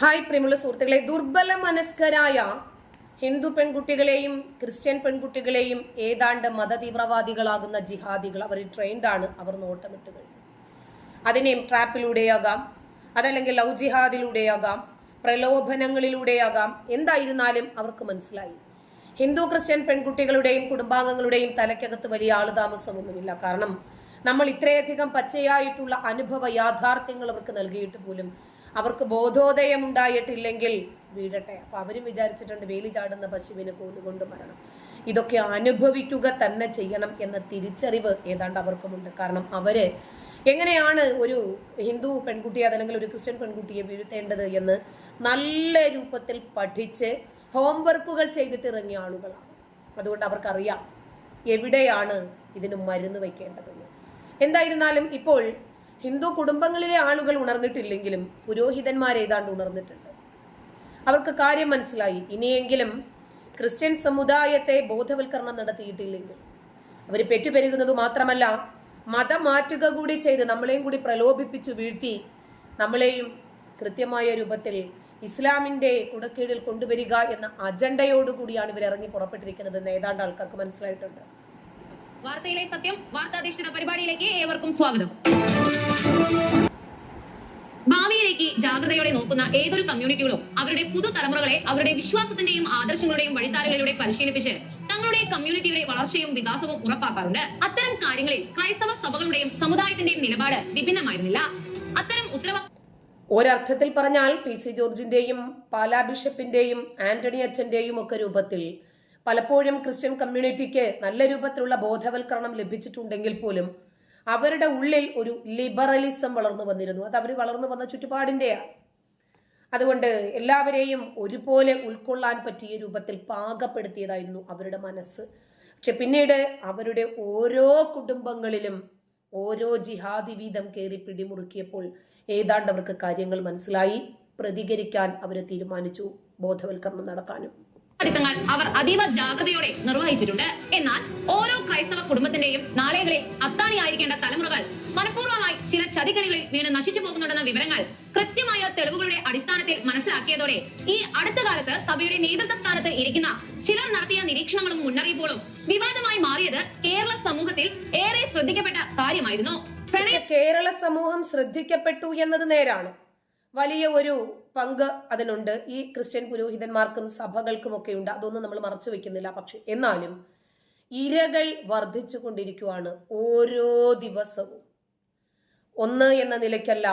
Hi പ്രിയമുള്ള സുഹൃത്തുക്കളെ ദുർബല മനസ്കരായ ഹിന്ദു പെൺകുട്ടികളെയും ക്രിസ്ത്യൻ പെൺകുട്ടികളെയും ഏതാണ്ട് മതതീവ്രവാദികളാകുന്ന ജിഹാദികൾ അവർ ട്രെയിൻഡാണ് അവർ നോട്ടമിട്ട് കഴിഞ്ഞു. അതിനെയും ട്രാപ്പിലൂടെയാകാം അതല്ലെങ്കിൽ ലവ് ജിഹാദിലൂടെയാകാം പ്രലോഭനങ്ങളിലൂടെയാകാം എന്തായിരുന്നാലും അവർക്ക് മനസ്സിലായി. ഹിന്ദു ക്രിസ്ത്യൻ പെൺകുട്ടികളുടെയും കുടുംബാംഗങ്ങളുടെയും തലയ്ക്കകത്ത് വലിയ ആളുതാമസമൊന്നുമില്ല. കാരണം നമ്മൾ ഇത്രയധികം പച്ചയായിട്ടുള്ള അനുഭവ യാഥാർത്ഥ്യങ്ങൾ അവർക്ക് നൽകിയിട്ട് പോലും അവർക്ക് ബോധോദയം ഉണ്ടായിട്ടില്ലെങ്കിൽ വീഴട്ടെ. അപ്പൊ അവരും വിചാരിച്ചിട്ടുണ്ട് വേലി ചാടുന്ന പശുവിന് കോലുകൊണ്ട് മരണം. ഇതൊക്കെ അനുഭവിക്കുക തന്നെ ചെയ്യണം എന്ന തിരിച്ചറിവ് ഏതാണ്ട് അവർക്കുമുണ്ട്. കാരണം അവർ എങ്ങനെയാണ് ഒരു ഹിന്ദു പെൺകുട്ടിയെ അതല്ലെങ്കിൽ ഒരു ക്രിസ്ത്യൻ പെൺകുട്ടിയെ വീഴ്ത്തേണ്ടത് എന്ന് നല്ല രൂപത്തിൽ പഠിച്ച് ഹോംവർക്കുകൾ ചെയ്തിട്ട് ഇറങ്ങിയ ആളുകളാണ്. അതുകൊണ്ട് അവർക്കറിയാം എവിടെയാണ് ഇതിന് മരുന്ന് വയ്ക്കേണ്ടതെന്ന്. എന്തായിരുന്നാലും ഇപ്പോൾ ഹിന്ദു കുടുംബങ്ങളിലെ ആളുകൾ ഉണർന്നിട്ടില്ലെങ്കിലും പുരോഹിതന്മാർ ഏതാണ്ട് ഉണർന്നിട്ടുണ്ട്. അവർക്ക് കാര്യം മനസ്സിലായി. ഇനിയെങ്കിലും ക്രിസ്ത്യൻ സമുദായത്തെ ബോധവൽക്കരണം നടത്തിയിട്ടില്ലെങ്കിൽ അവർ പെറ്റുപെരുകുന്നത് മാത്രമല്ല മതം മാറ്റുക കൂടി ചെയ്ത് നമ്മളെയും കൂടി പ്രലോഭിപ്പിച്ചു വീഴ്ത്തി നമ്മളെയും കൃത്യമായ രൂപത്തിൽ ഇസ്ലാമിന്റെ കുടക്കീഴിൽ കൊണ്ടുവരിക എന്ന അജണ്ടയോടുകൂടിയാണ് ഇവർ ഇറങ്ങി പുറപ്പെട്ടിരിക്കുന്നത് എന്ന് ഏതാണ്ട് ആൾക്കാർക്ക് മനസ്സിലായിട്ടുണ്ട്. വാർത്തയിലെ സത്യം വാർത്താധിഷ്ഠിത പരിപാടിയിലേക്ക് ഏവർക്കും സ്വാഗതം. ഭാവിയിലേക്ക് ജാഗ്രതയോടെ നോക്കുന്ന ഏതൊരു കമ്മ്യൂണിറ്റികളും അവരുടെ പുതുതലമുറകളെ അവരുടെ വിശ്വാസത്തിന്റെയും ആദർശങ്ങളുടെയും വഴിത്താരകളിലൂടെ പരിശീലിപ്പിച്ച് തങ്ങളുടെ കമ്മ്യൂണിറ്റിയുടെ വളർച്ചയും വികാസവും ഉറപ്പാക്കാറുണ്ട്. അത്തരം കാര്യങ്ങളിൽ ക്രൈസ്തവ സഭകളുടെയും സമുദായത്തിന്റെയും നിലപാട് വിഭിന്നമായിരുന്നില്ല. അത്തരം ഉത്തരവ ഒരർത്ഥത്തിൽ പറഞ്ഞാൽ പി സി ജോർജിന്റെയും പാലാ ബിഷപ്പിന്റെയും ആന്റണി അച്ഛന്റെയും ഒക്കെ രൂപത്തിൽ പലപ്പോഴും ക്രിസ്ത്യൻ കമ്മ്യൂണിറ്റിക്ക് നല്ല രൂപത്തിലുള്ള ബോധവൽക്കരണം ലഭിച്ചിട്ടുണ്ടെങ്കിൽ പോലും അവരുടെ ഉള്ളിൽ ഒരു ലിബറലിസം വളർന്നു വന്നിരുന്നു. അത് അവർ വളർന്നു വന്ന ചുറ്റുപാടിന്റെയാണ് അതുകൊണ്ട് എല്ലാവരെയും ഒരുപോലെ ഉൾക്കൊള്ളാൻ പറ്റിയ രൂപത്തിൽ പാകപ്പെടുത്തിയതായിരുന്നു അവരുടെ മനസ്സ്. പക്ഷെ പിന്നീട് അവരുടെ ഓരോ കുടുംബങ്ങളിലും ഓരോ ജിഹാദി വീതം കയറി പിടിമുറുക്കിയപ്പോൾ ഏതാണ്ട് അവർക്ക് കാര്യങ്ങൾ മനസ്സിലായി. പ്രതികരിക്കാൻ അവർ തീരുമാനിച്ചു ബോധവൽക്കരണം നടത്താനും. ഉത്തരവാദിത്തങ്ങൾ അവർ അതീവ ജാഗ്രതയോടെ നിർവഹിച്ചിട്ടുണ്ട്. എന്നാൽ ഓരോ ക്രൈസ്തവ കുടുംബത്തിന്റെയും നാളെകളിൽ അത്താണിയായിരിക്കേണ്ട തലമുറകൾ മനഃപൂർവമായി ചില ചതിക്കണികളിൽ വീണ് നശിച്ചു പോകുന്നുണ്ടെന്ന വിവരങ്ങൾ കൃത്യമായ തെളിവുകളുടെ അടിസ്ഥാനത്തിൽ മനസ്സിലാക്കിയതോടെ ഈ അടുത്ത കാലത്ത് സഭയുടെ നേതൃത്വ സ്ഥാനത്ത് ഇരിക്കുന്ന ചിലർ നടത്തിയ നിരീക്ഷണങ്ങളും മുന്നറിയിപ്പുകളും വിവാദമായി മാറിയത് കേരള സമൂഹത്തിൽ ഏറെ ശ്രദ്ധിക്കപ്പെട്ട കാര്യമായിരുന്നു. കേരള സമൂഹം ശ്രദ്ധിക്കപ്പെട്ടു എന്നത് നേരാണ്. വലിയ ഒരു പങ്ക് അതിനുണ്ട്. ഈ ക്രിസ്ത്യൻ പുരോഹിതന്മാർക്കും സഭകൾക്കും ഒക്കെ ഉണ്ട് അതൊന്നും നമ്മൾ മറച്ചു വെക്കുന്നില്ല. പക്ഷെ എന്നാലും ഇരകൾ വർദ്ധിച്ചു കൊണ്ടിരിക്കുവാണ് ഓരോ ദിവസവും. ഒന്ന് എന്ന നിലയ്ക്കല്ല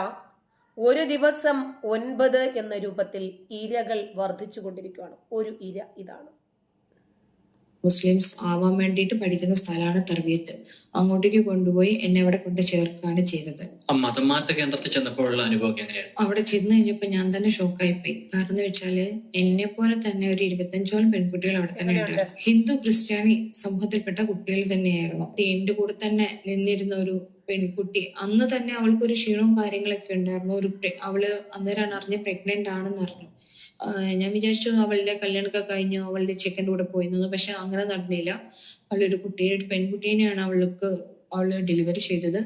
ഒരു ദിവസം ഒൻപത് എന്ന രൂപത്തിൽ ഇരകൾ വർദ്ധിച്ചു കൊണ്ടിരിക്കുകയാണ് ഒരു ഇര ഇതാണ്. മുസ്ലിംസ് ആവാൻ വേണ്ടിയിട്ട് പഠിക്കുന്ന സ്ഥലമാണ് തർവീത്ത്. അങ്ങോട്ടേക്ക് കൊണ്ടുപോയി എന്നെ അവിടെ കൊണ്ട് ചേർക്കുകയാണ് ചെയ്തത്. മതമാറ്റ കേന്ദ്രത്തിൽ ചെന്നപ്പോഴുള്ള അനുഭവം എങ്ങനെയാണ് അവിടെ ചെന്ന് കഴിഞ്ഞപ്പോ ഞാൻ തന്നെ ഷോക്കായി പോയി കാരണം എന്ന് വെച്ചാൽ എന്നെ പോലെ തന്നെ ഒരു ഇരുപത്തഞ്ചോളം പെൺകുട്ടികൾ അവിടെ തന്നെ ഉണ്ടായിരുന്നു ഹിന്ദു ക്രിസ്ത്യാനി സമൂഹത്തിൽപ്പെട്ട കുട്ടികൾ തന്നെയായിരുന്നു. എന്റെ കൂടെ തന്നെ നിന്നിരുന്ന ഒരു പെൺകുട്ടി അന്ന് തന്നെ അവൾക്ക് ഒരു ക്ഷീണവും കാര്യങ്ങളൊക്കെ ഉണ്ടായിരുന്നു. ഒരു pre- അവൾ അന്നേരമാണ് അറിഞ്ഞ് പ്രഗ്നന്റ് ആണെന്ന് അറിഞ്ഞു. ഞാൻ വിചാരിച്ചു അവളുടെ കല്യാണമൊക്കെ കഴിഞ്ഞു അവളുടെ ചെക്കന്റെ കൂടെ പോയിരുന്നു പക്ഷെ അങ്ങനെ നടന്നില്ല. അവളൊരു കുട്ടിയെ ഒരു പെൺകുട്ടീനെയാണ് അവൾക്ക് അവൾ ഡെലിവറി ചെയ്തത്.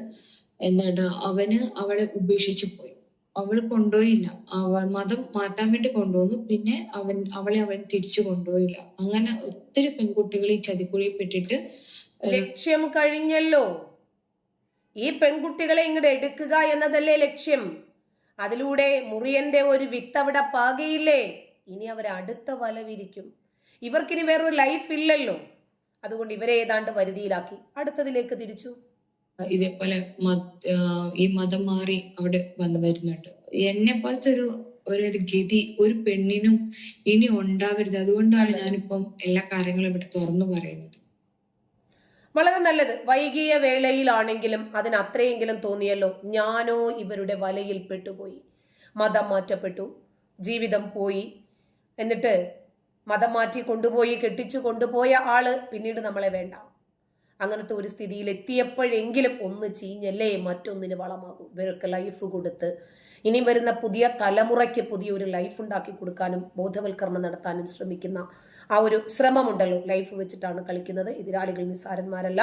എന്നിട്ട് അവന് അവളെ ഉപേക്ഷിച്ചു പോയി. അവൾ കൊണ്ടുപോയില്ല. അവൾ മതം മാറ്റാൻ വേണ്ടി കൊണ്ടുവന്നു. പിന്നെ അവൻ അവളെ അവൻ തിരിച്ചു കൊണ്ടുപോയില്ല. അങ്ങനെ ഒത്തിരി പെൺകുട്ടികൾ ഈ ചതിക്കുഴിയിൽ പെട്ടിട്ട് ലക്ഷ്യം കഴിഞ്ഞല്ലോ. ഈ പെൺകുട്ടികളെ ഇങ്ങോട്ട് എടുക്കുക എന്നതല്ലേ ലക്ഷ്യം. അതിലൂടെ മുറിയന്റെ ഒരു വിത്ത് അവിടെ പാകയില്ലേ? ഇനി അവർ അടുത്ത വല വിരിക്കും ഇവർക്കിനി വേറൊരു ലൈഫ് ഇല്ലല്ലോ. അതുകൊണ്ട് ഇവരെ ഏതാണ്ട് വരുതിയിലാക്കി അടുത്തതിലേക്ക് തിരിച്ചു. ഇതേപോലെ ഈ മതം മാറി അവിടെ വന്നു വരുന്നുണ്ട്. എന്നെ പോലത്തെ ഒരു ഒരു ഗതി ഒരു പെണ്ണിനും ഇനി ഉണ്ടാവരുത്. അതുകൊണ്ടാണ് ഞാനിപ്പം എല്ലാ കാര്യങ്ങളും ഇവിടെ തുറന്നു പറയുന്നത്. വളരെ നല്ലത്. വൈകിയ വേളയിലാണെങ്കിലും അതിന് അത്രയെങ്കിലും തോന്നിയല്ലോ ഞാനോ ഇവരുടെ വലയിൽ പെട്ടുപോയി. മതം മാറ്റപ്പെട്ടു. ജീവിതം പോയി. എന്നിട്ട് മതം മാറ്റി കൊണ്ടുപോയി കെട്ടിച്ചു കൊണ്ടുപോയ ആൾ പിന്നീട് നമ്മളെ വേണ്ട. അങ്ങനത്തെ ഒരു സ്ഥിതിയിൽ എത്തിയപ്പോഴെങ്കിലും ഒന്ന് ചീഞ്ഞല്ലേ മറ്റൊന്നിന് വളമാകും. ഇവർക്ക് ലൈഫ് കൊടുത്ത് ഇനി വരുന്ന പുതിയ തലമുറയ്ക്ക് പുതിയൊരു ലൈഫ് ഉണ്ടാക്കി കൊടുക്കാനും ബോധവൽക്കരണം നടത്താനും ശ്രമിക്കുന്ന ആ ഒരു ശ്രമമുണ്ടല്ലോ ലൈഫ് വെച്ചിട്ടാണ് കളിക്കുന്നത്. എതിരാളികൾ നിസ്സാരന്മാരല്ല.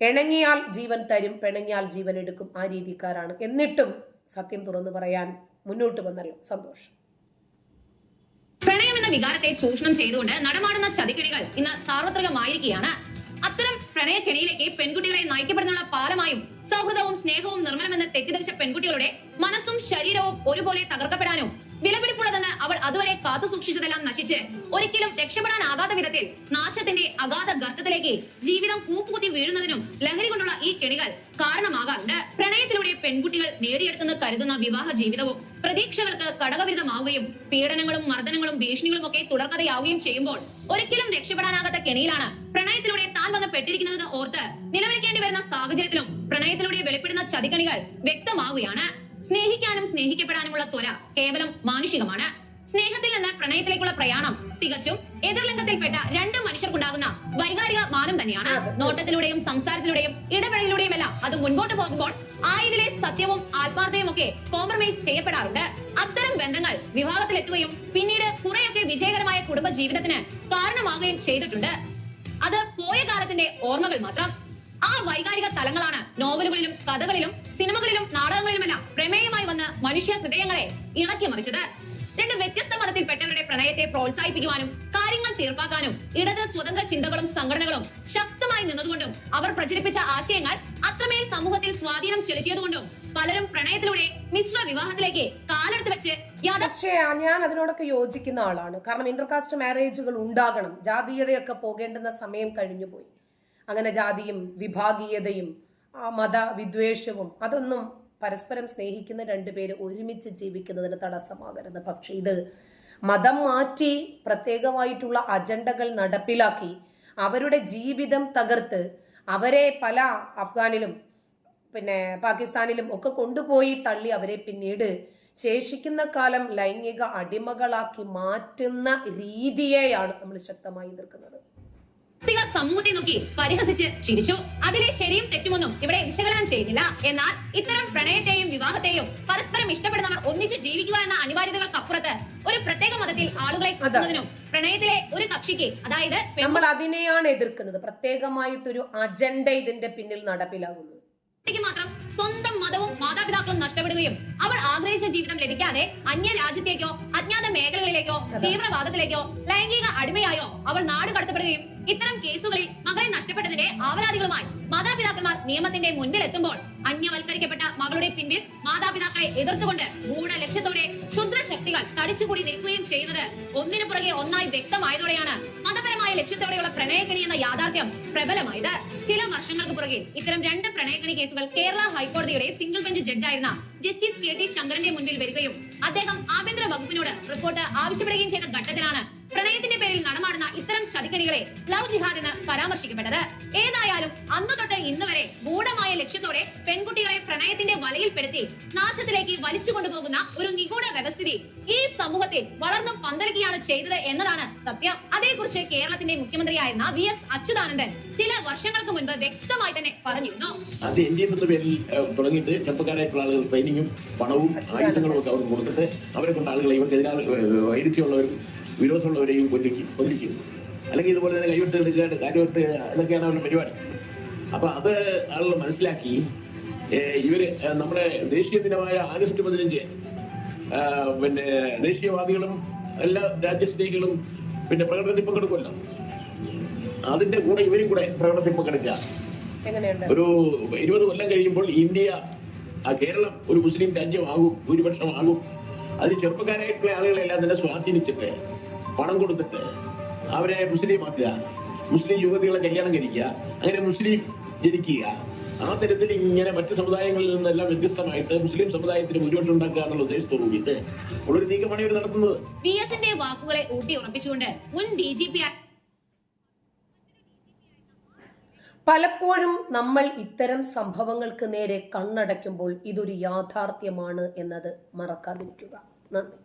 ഇണങ്ങിയാൽ ജീവൻ തരും പിണങ്ങിയാൽ ജീവൻ എടുക്കും ആ രീതിക്കാരാണ്. എന്നിട്ടും സത്യം തുറന്നു പറയാൻ മുന്നോട്ട് വന്നല്ലോ സന്തോഷം. പ്രണയം എന്ന വികാരത്തെ ചൂഷണം ചെയ്തുകൊണ്ട് നടമാടുന്ന ചതിക്കിണികൾ ഇന്ന് സാർവത്രികമായിരിക്കുകയാണ്. അത്തരം പ്രണയക്കെണിയിലേക്ക് പെൺകുട്ടികളെ നയിക്കപ്പെടുന്നുള്ള പാലമായും സൗഹൃദവും സ്നേഹവും നിർമ്മലമെന്ന് തെറ്റിദ്ധരിച്ച പെൺകുട്ടികളുടെ മനസ്സും ശരീരവും ഒരുപോലെ തകർക്കപ്പെടാനും വിലപിടിപ്പുള്ളതെന്ന് അവൾ അതുവരെ കാത്തു സൂക്ഷിച്ചതെല്ലാം നശിച്ച്. ഒരിക്കലും രക്ഷപ്പെടാനാകാത്ത വിധത്തിൽ നാശത്തിന്റെ അഗാധ ഗർത്തത്തിലേക്ക് ജീവിതം കൂപ്പുകുത്തി വീഴുന്നതിനും ലഹരി കൊണ്ടുള്ള ഈ കെണികൾ കാരണമാകാറുണ്ട്. പ്രണയത്തിലൂടെ പെൺകുട്ടികൾ നേടിയെടുത്തെന്ന് കരുതുന്ന വിവാഹ ജീവിതവും പ്രതീക്ഷകൾക്ക് കടകവിരുദ്ധമാവുകയും പീഡനങ്ങളും മർദ്ദനങ്ങളും ഭീഷണികളും ഒക്കെ തുടർക്കഥയാവുകയും ചെയ്യുമ്പോൾ ഒരിക്കലും രക്ഷപ്പെടാനാകാത്ത കെണിയിലാണ് പ്രണയത്തിലൂടെ താൻ വന്ന് പെട്ടിരിക്കുന്നത് ഓർത്ത് നിലവിളിക്കേണ്ടി വരുന്ന സാഹചര്യത്തിലും പ്രണയത്തിലൂടെ വെളിപ്പെടുന്ന ചതിക്കണികൾ വ്യക്തമാവുകയാണ്. സ്നേഹിക്കാനും സ്നേഹിക്കപ്പെടാനുമുള്ള ത്വര കേവലം മാനുഷികമാണ്. സ്നേഹത്തിൽ നിന്ന് പ്രണയത്തിലേക്കുള്ള പ്രയാണം തികച്ചും എതിർലിംഗത്തിൽപ്പെട്ട രണ്ട് മനുഷ്യർക്കുണ്ടാകുന്ന വൈകാരിക മാനം തന്നെയാണ്. നോട്ടത്തിലൂടെയും സംസാരത്തിലൂടെയും ഇടപെടലിലൂടെയും എല്ലാം അത് മുൻപോട്ട് പോകുമ്പോൾ ആയതിലെ സത്യവും ആത്മാർത്ഥതയും ഒക്കെ കോംപ്രമൈസ് ചെയ്യപ്പെടാറുണ്ട്. അത്തരം ബന്ധങ്ങൾ വിവാഹത്തിലെത്തുകയും പിന്നീട് കുറെയൊക്കെ വിജയകരമായ കുടുംബ ജീവിതത്തിന് കാരണമാവുകയും ചെയ്തിട്ടുണ്ട്. അത് പോയ കാലത്തിന്റെ ഓർമ്മകൾ മാത്രം. ആ വൈകാരിക തലങ്ങളാണ് നോവലുകളിലും കഥകളിലും സിനിമകളിലും നാടകങ്ങളിലുമെല്ലാം പ്രമേയമായി വന്ന് മനുഷ്യ ഹൃദയങ്ങളെ ഇളക്കി മറിച്ചത്. രണ്ട് വ്യത്യസ്ത മതത്തിൽപ്പെട്ടവരുടെ പ്രണയത്തെ പ്രോത്സാഹിപ്പിക്കുവാനും കാര്യങ്ങൾ തീർപ്പാക്കാനും ഇടത് സ്വതന്ത്ര ചിന്തകളും സംഘടനകളും ശക്തമായി നിന്നതുകൊണ്ടും അവർ പ്രചരിപ്പിച്ച ആശയങ്ങൾ അത്രമേൽ സമൂഹത്തിൽ സ്വാധീനം ചെലുത്തിയതുകൊണ്ടും പലരും പ്രണയത്തിലൂടെ മിശ്ര വിവാഹത്തിലേക്ക് കാലെടുത്ത് വെച്ച് പക്ഷേ ഞാൻ അതിനോടൊക്കെ യോജിക്കുന്ന ആളാണ്. കാരണം ഇന്റർകാസ്റ്റ് മാരേജുകൾ ഉണ്ടാകണം. ജാതീയതയൊക്കെ പോകേണ്ടുന്ന സമയം കഴിഞ്ഞുപോയി. അങ്ങനെ ജാതിയും വിഭാഗീയതയും ആ, മത വിദ്വേഷവും അതൊന്നും പരസ്പരം സ്നേഹിക്കുന്ന രണ്ടുപേര് ഒരുമിച്ച് ജീവിക്കുന്നതിന് തടസ്സമാകരുത്. പക്ഷേ ഇത് മതം മാറ്റി പ്രത്യേകമായിട്ടുള്ള അജണ്ടകൾ നടപ്പിലാക്കി അവരുടെ ജീവിതം തകർത്ത് അവരെ പല അഫ്ഗാനിലും പിന്നെ പാകിസ്ഥാനിലും ഒക്കെ കൊണ്ടുപോയി തള്ളി അവരെ പിന്നീട് ശേഷിക്കുന്ന കാലം ലൈംഗിക അടിമകളാക്കി മാറ്റുന്ന രീതിയെയാണ് നമ്മൾ ശക്തമായി എതിർക്കുന്നത്. സാമ്പത്തിക സമൂഹത്തെ നോക്കി പരിഹസിച്ച് ചിരിച്ചു. അതിലെ ശരിയും തെറ്റുമൊന്നും ഇവിടെ വിശകലനം ചെയ്യുന്നില്ല. എന്നാൽ ഇത്തരം പ്രണയത്തെയും വിവാഹത്തെയും പരസ്പരം ഇഷ്ടപ്പെടുന്നവർ ഒന്നിച്ച് ജീവിക്കുക എന്ന അനിവാര്യതകൾക്കപ്പുറത്ത് ഒരു പ്രത്യേക മതത്തിൽ ആളുകളെ കൊടുക്കുന്നതിനും പ്രണയത്തിലെ ഒരു കക്ഷിക്ക് അതായത് നമ്മൾ അതിനെയാണ് എതിർക്കുന്നത്. പ്രത്യേകമായിട്ടൊരു അജണ്ട ഇതിന്റെ പിന്നിൽ നടപ്പിലാകുന്നു. മാത്രം സ്വന്തം മതവും മാതാപിതാക്കളും നഷ്ടപ്പെടുകയും അവൾ ആഗ്രഹിച്ച ജീവിതം ലഭിക്കാതെ അന്യ രാജ്യത്തേക്കോ അജ്ഞാത മേഖലകളിലേക്കോ തീവ്രവാദത്തിലേക്കോ ലൈംഗിക അടിമയായോ അവൾ നാട് കടത്തപ്പെടുകയും ഇത്തരം കേസുകളിൽ മകളെ നഷ്ടപ്പെട്ടതിന്റെ ആവരാധികളുമായി മാതാപിതാക്കന്മാർ നിയമത്തിന്റെ മുൻപിൽ എത്തുമ്പോൾ അന്യവൽക്കരിക്കപ്പെട്ട മകളുടെ പിൻപിൽ മാതാപിതാക്കളെ എതിർത്തുകൊണ്ട് മൂഢ ലക്ഷ്യത്തോടെ ക്ഷുദ്ര ശക്തികൾ തടിച്ചുകൂടി നിൽക്കുകയും ചെയ്യുന്നത് ഒന്നിനു പുറകെ ഒന്നായി വ്യക്തമായതോടെയാണ് മതപരമായ ലക്ഷ്യത്തോടെയുള്ള പ്രണയക്കണി എന്ന യാഥാർത്ഥ്യം പ്രബലമായത്. ചില വർഷങ്ങൾക്ക് പുറകെ ഇത്തരം രണ്ട് പ്രണയക്കണി കേസുകൾ കേരള ഹൈക്കോടതിയുടെ സിംഗിൾ ബെഞ്ച് ജഡ്ജായിരുന്ന ജസ്റ്റിസ് കെ ടി ശങ്കറിന്റെ മുൻപിൽ വരികയും അദ്ദേഹം ആഭ്യന്തര വകുപ്പിനോട് റിപ്പോർട്ട് ആവശ്യപ്പെടുകയും ചെയ്ത ഘട്ടത്തിലാണ് പ്രണയത്തിന്റെ പേരിൽ നടമാടുന്ന ഇത്തരം ചതിക്കണികളെ ലവ് ജിഹാദ് എന്ന് പരാമർശിക്കപ്പെട്ടത്. ഏതായാലും അന്നു തൊട്ട് ഇന്ന് വരെ ഗൂഢമായ ലക്ഷ്യത്തോടെ പെൺകുട്ടികളെ പ്രണയത്തിന്റെ വലയിൽപ്പെടുത്തി നാശത്തിലേക്ക് വലിച്ചു കൊണ്ടുപോകുന്ന ഒരു നിഗൂഢ വ്യവസ്ഥിതി ഈ സമൂഹത്തിൽ വളർന്നു പന്തലിക്കുകയാണ് ചെയ്തത് എന്നതാണ് സത്യം. അതേക്കുറിച്ച് കേരളത്തിന്റെ മുഖ്യമന്ത്രിയായിരുന്ന വി എസ് അച്യുതാനന്ദൻ ചില വർഷങ്ങൾക്ക് മുൻപ് വ്യക്തമായി തന്നെ പറഞ്ഞിരുന്നു. അത് എൻ ഡി എഫ് പേരിൽ തുടങ്ങിയിട്ട് ചെറുപ്പക്കാരായിട്ടുള്ള ആളുകൾ ട്രെയിനിങ്ങും പണവും ആയുധങ്ങളും ഒക്കെ അവർക്ക് കൊടുത്തിട്ട് അവരെ കൊണ്ട് ആളുകളെ ഇവർക്കെതിരാണ് ഏഹ്, വൈരുദ്ധ്യമുള്ളവരും വിരോധമുള്ളവരെയും കൊല്ലിക്കും കൊല്ലിക്കും. അല്ലെങ്കിൽ ഇതുപോലെ തന്നെ കൈവിട്ട് എടുക്കാണ്ട് കാര്യവിട്ട് ഇതൊക്കെയാണ് അവരുടെ പരിപാടി. അപ്പൊ അത് ആളുകൾ മനസ്സിലാക്കി ഇവർ നമ്മുടെ ദേശീയ ദിനമായ ആഗസ്റ്റ് പതിനഞ്ച് പിന്നെ ദേശീയവാദികളും എല്ലാ രാജ്യസ്നേഹികളും പിന്നെ പ്രകടനത്തിൽ പങ്കെടുക്കുമല്ലോ. അതിന്റെ കൂടെ ഇവരും കൂടെ പ്രകടനത്തിൽ പങ്കെടുക്കുക. ഒരു ഇരുപത് കൊല്ലം കഴിയുമ്പോൾ ഇന്ത്യ ആ കേരളം ഒരു മുസ്ലിം രാജ്യമാകും ഭൂരിപക്ഷമാകും. അതിൽ ചെറുപ്പക്കാരായിട്ടുള്ള ആളുകളെല്ലാം തന്നെ സ്വാധീനിച്ചിട്ട് പണം കൊടുത്തിട്ട് അവരെ മുസ്ലിം ആക്കുക. മുസ്ലിം യുവതികളെ കല്യാണം കഴിക്കുക. അങ്ങനെ മുസ്ലിം ജനിക്കുക. ആ തരത്തിൽ ഇങ്ങനെ മറ്റു സമുദായങ്ങളിൽ നിന്നെല്ലാം വ്യത്യസ്തമായിട്ട് മുസ്ലിം സമുദായത്തിന് മുന്നോട്ട് ഉണ്ടാക്കുക എന്നുള്ള ഉദ്ദേശത്തോടു കൂടിയിട്ട് ഉള്ളൊരു നീക്കമാണ് ഇവർ നടത്തുന്നത്. പി എസിന്റെ വാക്കുകളെ ഊട്ടി ഉറപ്പിച്ചുകൊണ്ട് മുൻ ഡി ജി പി പലപ്പോഴും നമ്മൾ ഇത്തരം സംഭവങ്ങൾക്ക് നേരെ കണ്ണടയ്ക്കുമ്പോൾ ഇതൊരു യാഥാർത്ഥ്യമാണ് എന്നത് മറക്കാതിരിക്കുക. നന്ദി.